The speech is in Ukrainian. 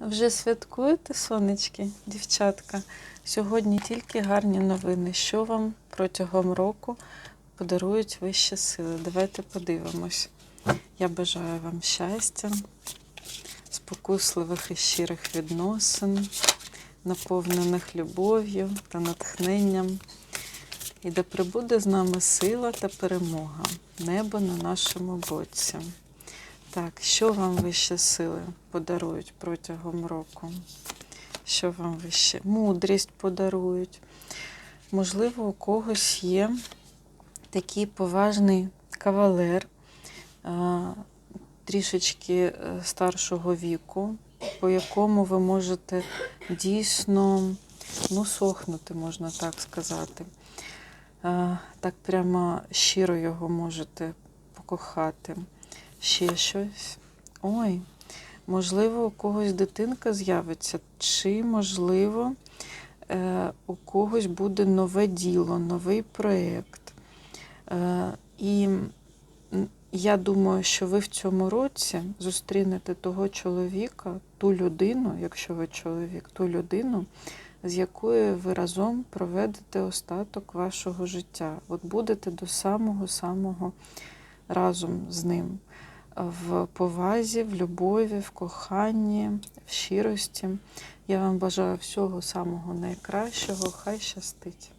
Вже святкуєте, сонечки, дівчатка? Сьогодні тільки гарні новини. Що вам протягом року подарують вищі сили? Давайте подивимось. Я бажаю вам щастя, спокусливих і щирих відносин, наповнених любов'ю та натхненням. І да прибуде з нами сила та перемога, небо на нашому боці. Так, що вам вищі сили подарують протягом року? Що вам вище? Мудрість подарують. Можливо, у когось є такий поважний кавалер трішечки е, старшого віку, по якому ви можете дійсно ну, сохнути, можна так сказати. Так прямо щиро його можете покохати. Ще щось. Ой, можливо, у когось дитинка з'явиться, чи, можливо, е, у когось буде нове діло, новий проєкт. Е, і я думаю, що ви в цьому році зустрінете того чоловіка, ту людину, якщо ви чоловік, ту людину, з якою ви разом проведете остаток вашого життя. От будете до самого-самого разом з ним в повазі, в любові, в коханні, в щирості. Я вам бажаю всього самого найкращого. Хай щастить.